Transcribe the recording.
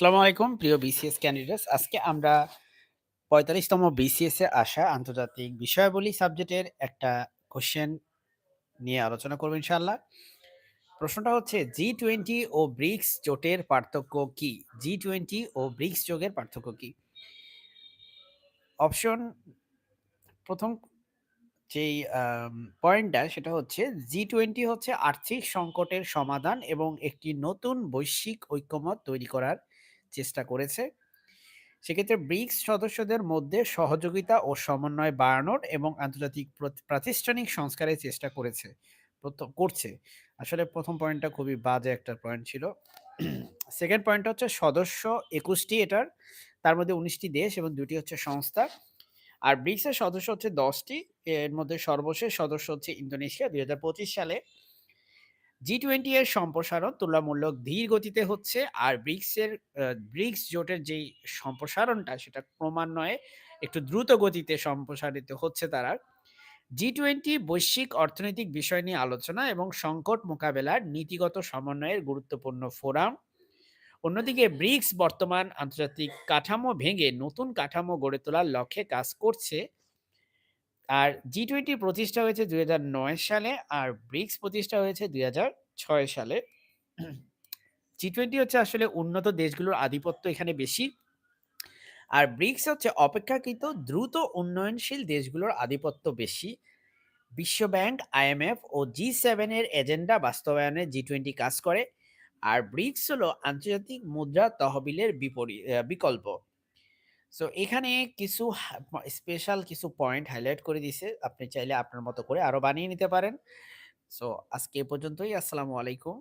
আসসালামু আলাইকুম, প্রিয় বিসিএস ক্যান্ডিডেটস। আজকে আমরা ৪৫ তম বিসিএস এ আসা আন্তর্জাতিক বিষয়াবলী সাবজেক্টের একটা কোয়েশ্চেন নিয়ে আলোচনা করব ইনশাআল্লাহ। প্রশ্নটা হচ্ছে জি-20 ও ব্রিক্স জোটের পার্থক্য কি? জি-20 ও ব্রিক্স যোগের পার্থক্য কি? অপশন প্রথম যেই পয়েন্টটা সেটা হচ্ছে জি-20 হচ্ছে আর্থিক সংকটের সমাধান এবং একটি নতুন বৈশ্বিক ঐক্যমত তৈরি করার চেষ্টা করেছে। সেক্ষেত্রে ব্রিক্স সদস্যদের মধ্যে সহযোগিতা ও সমন্বয় বাড়ানোর এবং আন্তর্জাতিক প্রাতিষ্ঠানিক সংস্কারের চেষ্টা করেছে করছে। আসলে প্রথম পয়েন্টটা খুবই বাজে একটা পয়েন্ট ছিল। সেকেন্ড পয়েন্টটা হচ্ছে সদস্য একুশটি এটার। তার মধ্যে উনিশটি দেশ এবং দুটি হচ্ছে সংস্থা। আর ব্রিক্সের সদস্য হচ্ছে দশটি, এর মধ্যে সর্বশেষ সদস্য হচ্ছে ইন্দোনেশিয়া ২০২৫ সালে। জি-20 এর সম্প্রসারণ তুলনামূলক ধীর গতিতে হচ্ছে। আর ব্রিক্সের ব্রিক্স জোটের যেই সম্প্রসারণটা সেটা ক্রমান্বয়ে একটু দ্রুত গতিতে সম্প্রসারিত হচ্ছে তারা। জি-20 বৈশ্বিক অর্থনৈতিক বিষয় নিয়ে আলোচনা এবং সংকট মোকাবেলার নীতিগত সমন্বয়ের গুরুত্বপূর্ণ ফোরাম। অন্যদিকে ব্রিক্স বর্তমান আন্তর্জাতিক কাঠামো ভেঙে নতুন কাঠামো গড়ে তোলার লক্ষ্যে কাজ করছে। আর জি-20 প্রতিষ্ঠা হয়েছে ২০০৯ সালে আর ব্রিক্স প্রতিষ্ঠা হয়েছে ২০০৬ সালে। জি-20 হচ্ছে আসলে উন্নত দেশগুলোর আধিপত্য এখানে বেশি। আর ব্রিক্স হচ্ছে অপেক্ষাকৃত দ্রুত উন্নয়নশীল দেশগুলোর আধিপত্য বেশি। বিশ্বব্যাংক, আইএমএফ ও জি সেভেনের এজেন্ডা বাস্তবায়নে জি-20 কাজ করে। আর ব্রিক্স হলো আন্তর্জাতিক মুদ্রা তহবিলের বিপরী আ বিকল্প। সো এখানে কিছু স্পেশাল কিছু পয়েন্ট হাইলাইট করে দিছে। আপনি চাইলে আপনার মতো করে আরও বানিয়ে নিতে পারেন। সো আজকে এ পর্যন্তই। আসসালামু আলাইকুম।